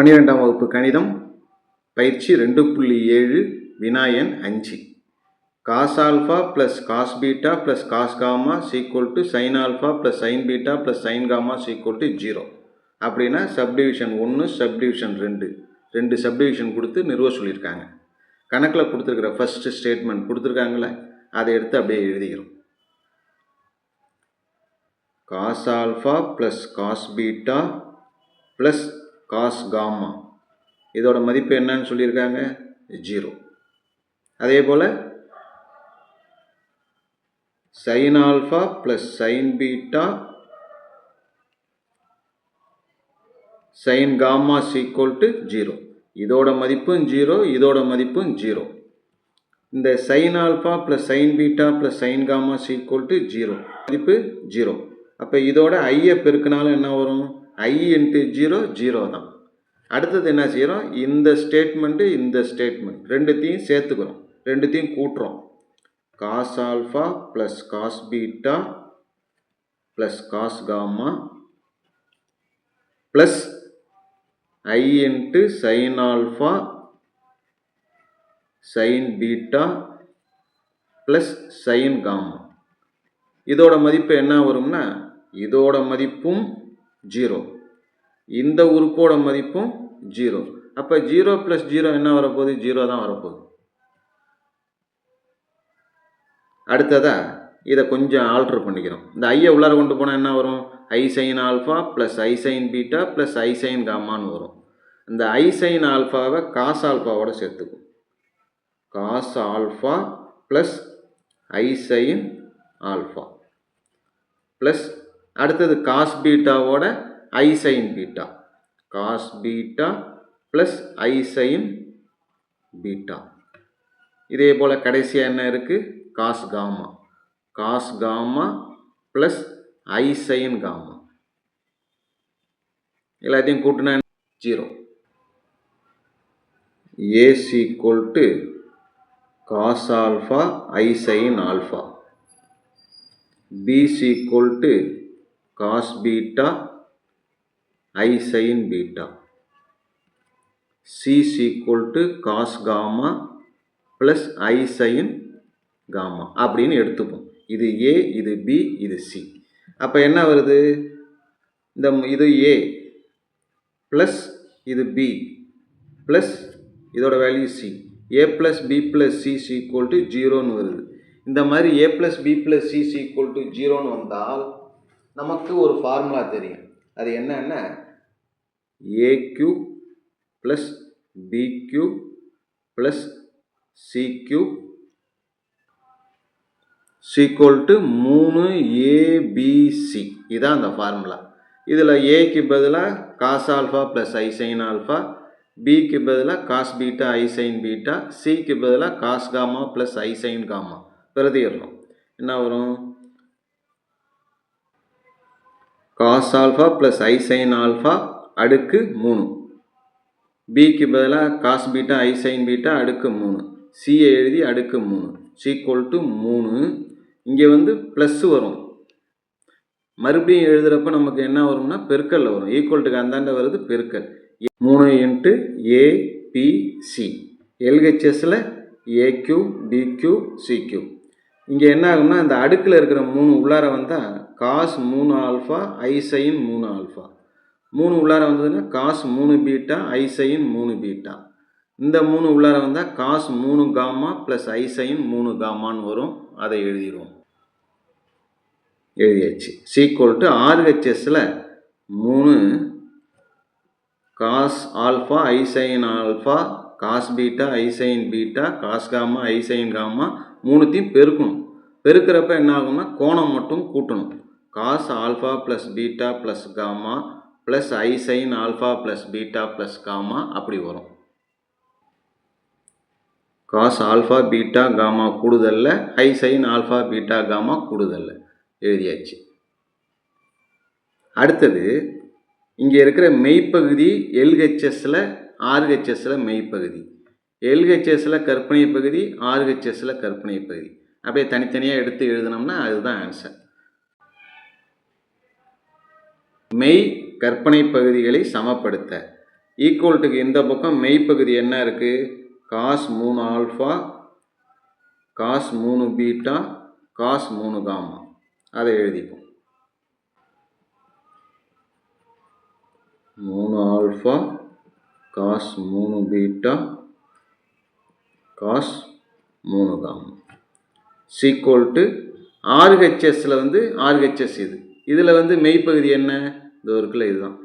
பன்னிரெண்டாம் வகுப்பு கணிதம் பயிற்சி ரெண்டு புள்ளி ஏழு வினாயன் அஞ்சு. Cos alpha plus cos beta plus cos gamma equal to sine alpha plus sine beta plus sine gamma equal to zero அப்படின்னா சப்டிவிஷன் ஒன்று சப்டிவிஷன் ரெண்டு. ரெண்டு சப்டிவிஷன் கொடுத்து நிறுவ சொல்லியிருக்காங்க. கணக்கில் கொடுத்துருக்குற ஃபஸ்ட்டு ஸ்டேட்மெண்ட் கொடுத்துருக்காங்களே அதை எடுத்து அப்படியே எழுதிக்கிறோம். Cos alpha plus cos beta plus cos gamma. இதோட மதிப்பு என்னன்னு சொல்லியிருக்காங்க? ஜீரோ. அதே போல் sine alpha plus sine beta sine gamma equal to zero இதோட மதிப்பும் ஜீரோ இதோட மதிப்பும் ஜீரோ. இந்த sine alpha plus sine beta plus sine gamma equal to zero மதிப்பு ஜீரோ. அப்போ இதோட ஐயை பெருக்கினாலும் என்ன வரும்? ஐ இன்ட்டு ஜீரோ ஜீரோ தான். அடுத்தது என்ன செய்கிறோம் இந்த ஸ்டேட்மெண்ட்டு இந்த ஸ்டேட்மெண்ட் ரெண்டுத்தையும் சேர்த்துக்கிறோம். ரெண்டுத்தையும் கூட்டுறோம். Cos alpha plus cos beta plus cos gamma plus i into sine alpha sine beta plus sine gamma இதோட மதிப்பு என்ன வரும்னா இதோட மதிப்பும் ஜீரோ. இந்த உறுப்போட மதிப்பும் ஜீரோ. அப்போ ஜீரோ ப்ளஸ் ஜீரோ என்ன வரப்போகுது? ஜீரோ தான் வரப்போகுது. அடுத்ததா இதை கொஞ்சம் ஆல்ட்ரு பண்ணிக்கிறோம். இந்த ஐயை உள்ளார கொண்டு போனால் என்ன வரும்? I sine alpha plus i sine beta plus i sine காமான்னு வரும். இந்த ஐ சைன் ஆல்ஃபாவை காஸ் ஆல்ஃபாவோட சேர்த்துக்கும் cos alpha plus i sine alpha plus அடுத்தது cos பீட்டாவோட i sine beta cos beta plus i sine beta இதே போல் கடைசியாக என்ன இருக்குது cos gamma cos gamma plus i sine gamma எல்லாத்தையும் கூட்டினா zero as equal to cos alpha i sine alpha PC is cos beta i sine beta. beta c is equal to cos gamma plus i sin gamma அப்படின்னு எடுத்துப்போம். இது a இது b இது c அப்போ என்ன வருது? இந்த இது a ப்ளஸ் இது b ப்ளஸ் இதோட value c A plus B plus C equal to ஜீரோன்னு வருது. இந்த மாதிரி A plus B plus C equal to ஜீரோன்னு வந்தால் நமக்கு ஒரு ஃபார்முலா தெரியும். அது என்னன்னா a cube plus b cube plus C cube equal to மூணு ஏபிசி இதான் அந்த ஃபார்முலா இதில் ஏக்கு பதிலாக cos alpha plus i sine alpha பிக்கு பதிலாக cos beta i sine beta சிக்கு பதிலாக cos gamma plus i sine gamma பிரதியிடணும். என்ன வரும்? Cos alpha plus i sine alpha அடுக்கு மூணு. பிக்கு பதிலாக cos beta i sine beta அடுக்கு மூணு. சியை எழுதி அடுக்கு மூணு. சீக்குவல் டு மூணு. இங்கே வந்து ப்ளஸ் வரும். மறுபடியும் எழுதுகிறப்ப நமக்கு என்ன வரும்னா பெருக்கல்ல வரும். ஈக்குவல்ட்டுக்கு அந்தாண்ட வருது பெருக்கல். மூணு இன்ட்டு ஏபிசி எல்ஹெச்எஸில் ஏக்யூ பிக்யூ சிக்யூ இங்கே என்ன ஆகும்னா இந்த அடுக்கில் இருக்கிற மூணு உள்ளார வந்தால் காஸ் மூணு ஆல்ஃபா ஐசைன் மூணு ஆல்ஃபா. மூணு உள்ளார வந்ததுன்னா காஸ் மூணு பீட்டா ஐசைன் மூணு பீட்டா. இந்த மூணு உள்ளார வந்தால் காஸ் மூணு காமா ப்ளஸ் ஐசைன் மூணு காமான்னு வரும். அதை எழுதிடுவோம் எழுதியாச்சு. சீக்குவல் டு ஆர்ஹெச்எஸில் மூணு cos alpha i sine alpha cos beta i sine beta cos gamma i sine gamma மூணுத்தையும் பெருக்கணும். பெருக்கிறப்ப என்ன ஆகும்னா கோணம் மட்டும் கூட்டணும். Cos alpha plus beta plus gamma plus i sine alpha plus beta plus gamma அப்படி வரும். Cos alpha beta gamma கூடுதல்ல i sine alpha beta gamma கூடுதல்ல. எழுதியாச்சு. அடுத்தது இங்கே இருக்கிற மெய்ப்பகுதி எல்ஹெச்எஸில் ஆர்ஹெச்எஸில் மெய்ப்பகுதி. எல்ஹெச்எஸில் கற்பனை பகுதி ஆர்ஹெச்எஸில் கற்பனை பகுதி. அப்படியே தனித்தனியாக எடுத்து எழுதினோம்னா அதுதான் ஆன்சர் மெய் கற்பனை பகுதிகளை சமப்படுத்த. ஈக்குவல்ட்டுக்கு இந்த பக்கம் மெய் பகுதி என்ன இருக்குது காஸ் மூணு ஆல்ஃபா காஸ் மூணு பீட்டா காஸ் மூணு காமா அதை எழுதிப்போம். மூணு ஆல்ஃபா காஸ் மூணு பீட்டா காஸ் மூணு காமா சீக்குவல் டு ஆர்ஹெச்எஸில் வந்து ஆர்ஹெச்எஸ் இது. இதில் வந்து மெய்ப்பகுதி என்ன? இது இருக்குல்ல இதுதான்.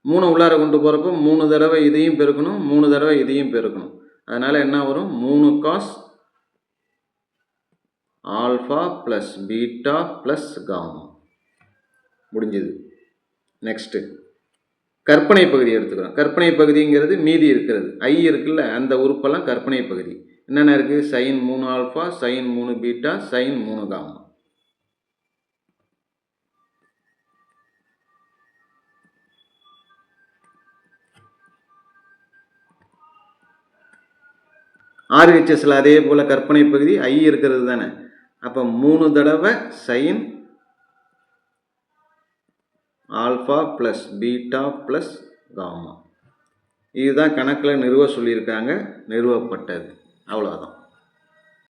மூணு உள்ளார கொண்டு போகிறப்போ மூணு தடவை இதையும் பெருக்கணும் மூணு தடவை இதையும் பெருக்கணும். அதனால் என்ன வரும்? மூணு cos alpha plus beta plus gamma முடிஞ்சது. நெக்ஸ்ட்டு கற்பனை பகுதி எடுத்துக்கிறோம். கற்பனை பகுதிங்கிறது மீதி இருக்கிறது. ஐ இருக்குல்ல அந்த உறுப்பெல்லாம் கற்பனை பகுதி. என்னென்ன இருக்குது சைன் மூணு ஆல்ஃபா சைன் மூணு பீட்டா சைன் மூணு காமா ஆர்ஹெச்எஸில் அதே போல் கற்பனை பகுதி ஐ இருக்கிறது தானே. அப்போ மூணு தடவை sine alpha plus beta plus gamma இதுதான் கணக்கில் நிறுவ சொல்லியிருக்காங்க நிறுவப்பட்டது. அவ்வளோதான்